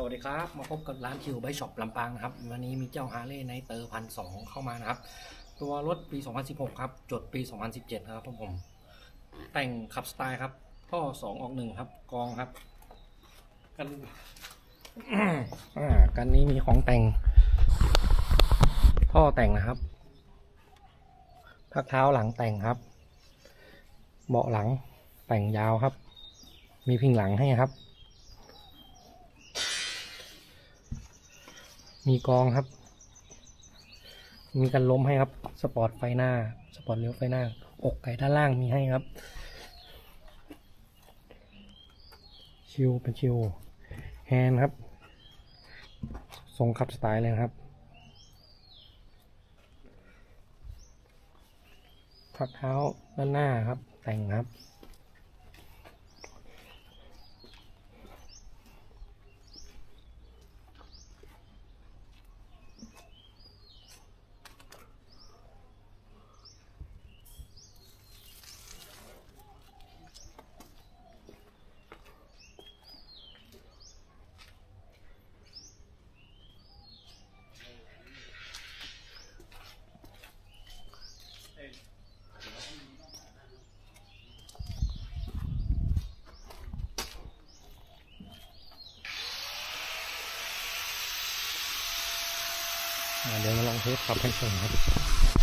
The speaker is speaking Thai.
สวัสดีครับ มาพบกับร้านคิวไบช็อปลำปางนะครับ วันนี้มีเจ้าฮาร์เลย์ไนเตอร์พันสองเข้ามานะครับ ตัวรถปี 2016 ครับ จดปี 2017นะครับผม แต่งขับสไตล์ครับ ท่อ 2 ออก1ครับ กองครับ กันกันนี้มีของแต่ง ท่อแต่งนะครับ พักเท้าหลังแต่งครับ เบาะหลังแต่งยาวครับ มีพิงหลังให้ครับ มีกองครับ มีกันล้มให้ครับ สปอร์ตไฟหน้า สปอร์ตเลี้ยวไฟหน้า อกไก่ด้านล่างมีให้ครับ ชิวเป็นชิวแฮนด์ครับ ทรงขับสไตล์เลยครับพักเท้าด้านหน้าครับ แต่งครับ เดี๋ยวมาลองเทสขับให้ชมครับ